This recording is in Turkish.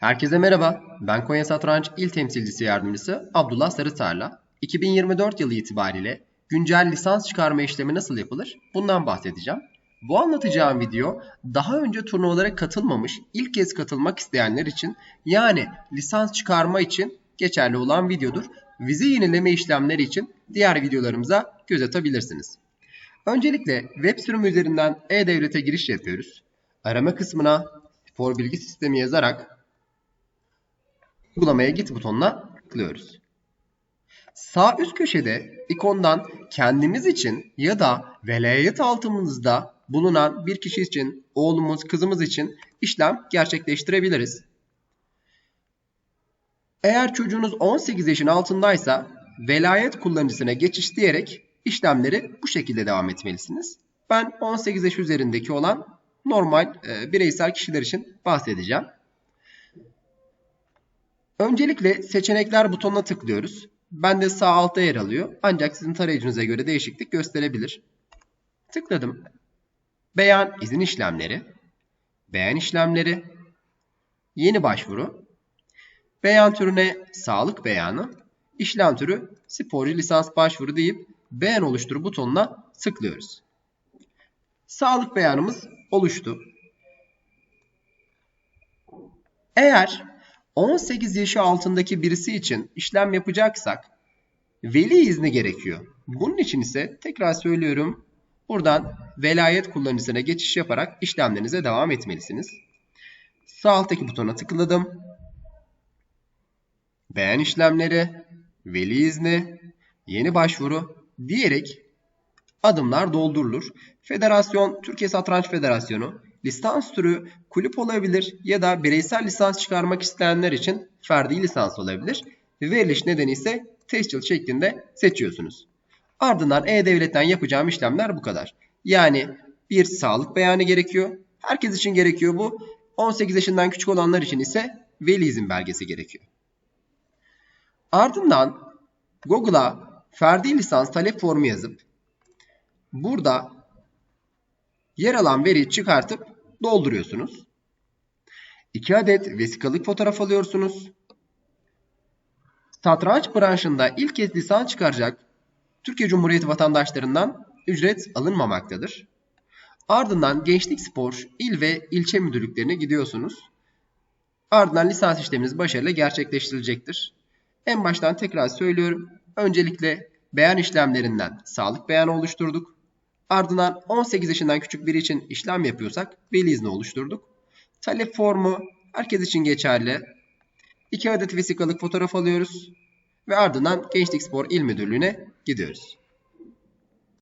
Herkese merhaba. Ben Konya Satranç İl Temsilcisi Yardımcısı Abdullah Sarıtarla. 2024 yılı itibariyle güncel lisans çıkarma işlemi nasıl yapılır? Bundan bahsedeceğim. Bu anlatacağım video daha önce turnuvalara katılmamış, ilk kez katılmak isteyenler için yani lisans çıkarma için geçerli olan videodur. Vize yenileme işlemleri için diğer videolarımıza göz atabilirsiniz. Öncelikle web sürümü üzerinden e-devlete giriş yapıyoruz. Arama kısmına spor bilgi sistemi yazarak uygulamaya git butonuna tıklıyoruz. Sağ üst köşede ikondan kendimiz için ya da velayet altımızda bulunan bir kişi için, oğlumuz, kızımız için işlem gerçekleştirebiliriz. Eğer çocuğunuz 18 yaşın altındaysa velayet kullanıcısına geçiş diyerek işlemleri bu şekilde devam etmelisiniz. Ben 18 yaş üzerindeki olan normal e, bireysel kişiler için bahsedeceğim. Öncelikle seçenekler butonuna tıklıyoruz. Ben de sağ altta yer alıyor. Ancak sizin tarayıcınıza göre değişiklik gösterebilir. Tıkladım. Beyan izin işlemleri, beyan işlemleri, yeni başvuru, beyan türüne sağlık beyanı, işlem türü sporcu lisans başvuru deyip beyan oluştur butonuna tıklıyoruz. Sağlık beyanımız oluştu. Eğer 18 yaşı altındaki birisi için işlem yapacaksak veli izni gerekiyor. Bunun için ise tekrar söylüyorum buradan velayet kullanıcısına geçiş yaparak işlemlerinize devam etmelisiniz. Sağ alttaki butona tıkladım. Beğen işlemleri, veli izni, yeni başvuru diyerek adımlar doldurulur. Federasyon, Türkiye Satranç Federasyonu lisans türü kulüp olabilir ya da bireysel lisans çıkarmak isteyenler için ferdi lisans olabilir. Veriliş nedeni ise tescil şeklinde seçiyorsunuz. Ardından E-Devlet'ten yapacağım işlemler bu kadar. Yani bir sağlık beyanı gerekiyor. Herkes için gerekiyor bu. 18 yaşından küçük olanlar için ise veli izin belgesi gerekiyor. Ardından Google'a ferdi lisans talep formu yazıp burada yer alan veriyi çıkartıp dolduruyorsunuz. 2 adet vesikalık fotoğraf alıyorsunuz. Satranç branşında ilk kez lisans çıkaracak Türkiye Cumhuriyeti vatandaşlarından ücret alınmamaktadır. Ardından Gençlik Spor il ve ilçe müdürlüklerine gidiyorsunuz. Ardından lisans işleminiz başarıyla gerçekleştirilecektir. En baştan tekrar söylüyorum. Öncelikle beyan işlemlerinden sağlık beyanı oluşturduk. Ardından 18 yaşından küçük biri için işlem yapıyorsak veli izni oluşturduk. Talep formu herkes için geçerli. 2 adet vesikalık fotoğraf alıyoruz. Ve ardından Gençlik Spor İl Müdürlüğü'ne gidiyoruz.